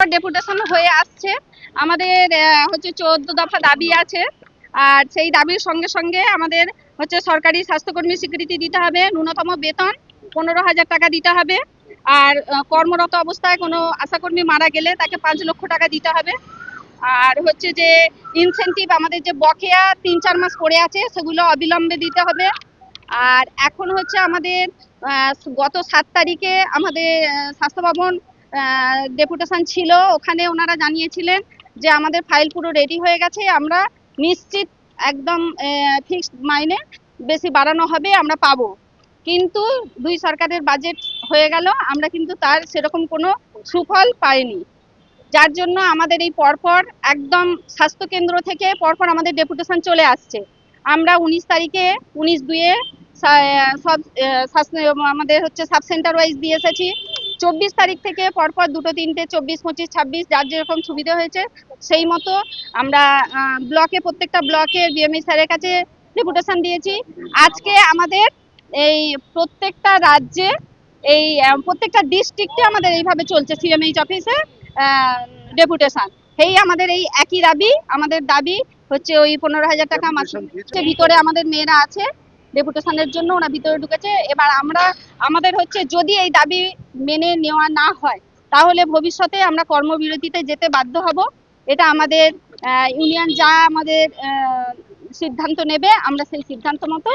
Deputation হয়ে আসছে। আমাদের হচ্ছে চোদ্দ দফা দাবি আছে। আর সেই দাবির সঙ্গে সঙ্গে আমাদের হচ্ছে সরকারি স্বাস্থ্যকর্মী স্বীকৃতি দিতে হবে, ন্যূনতম বেতন পনেরো হাজার টাকা দিতে হবে। আর কর্মরত অবস্থায় কোনো আশাকর্মী মারা গেলে তাকে পাঁচ লক্ষ টাকা দিতে হবে। আর হচ্ছে যে ইনসেন্টিভ আমাদের যে বকেয়া তিন চার মাস পড়ে আছে, সেগুলো অবিলম্বে দিতে হবে। আর এখন হচ্ছে আমাদের গত সাত তারিখে আমাদের স্বাস্থ্য ভবন ডেপুটেশন ছিল, ওখানে ওনারা জানিয়েছিলেন যে আমাদের ফাইল পুরো রেডি হয়ে গেছে, আমরা নিশ্চিত একদম ফিক্সড মাইনে বেশি বাড়ানো হবে, আমরা পাবো। কিন্তু দুই সরকারের বাজেট হয়ে গেল, আমরা কিন্তু তার সেরকম কোনো সুফল পাইনি। যার জন্য আমাদের এই পরপর একদম স্বাস্থ্য কেন্দ্র থেকে পরপর আমাদের ডেপুটেশন চলে আসছে। আমরা উনিশ তারিখে, উনিশ দুয়ে সব স্বাস্থ্য- আমাদের হচ্ছে সাব সেন্টার ওয়াইজ দিয়ে এসেছি। চব্বিশ তারিখ থেকে পরপর দুটো তিনটে চব্বিশ পঁচিশ ছাব্বিশ যার যেরকম সুবিধা হয়েছে সেই মতো আমরা ব্লকে প্রত্যেকটা ব্লকে বিএমই স্যারের কাছে ডেপুটেশন দিয়েছি। আজকে আমাদের এই প্রত্যেকটা রাজ্যে এই প্রত্যেকটা ডিস্ট্রিক্টে আমাদের এইভাবে চলছে সিএমএইচ অফিসে ডেপুটেশন। এই আমাদের এই একই দাবি আমাদের দাবি হচ্ছে ওই পনেরো হাজার টাকা মাসে ভিতরে আমাদের মেয়েরা আছে। ডেপুটেশনের জন্য ওরা ভিতরে ঢুকেছে। এবার আমরা, আমাদের হচ্ছে যদি এই দাবি মেনে নেওয়া না হয়, তাহলে ভবিষ্যতে আমরা কর্মবিরতিতে যেতে বাধ্য হব। এটা আমাদের ইউনিয়ন যা আমাদের সিদ্ধান্ত নেবে, আমরা সেই সিদ্ধান্ত মতো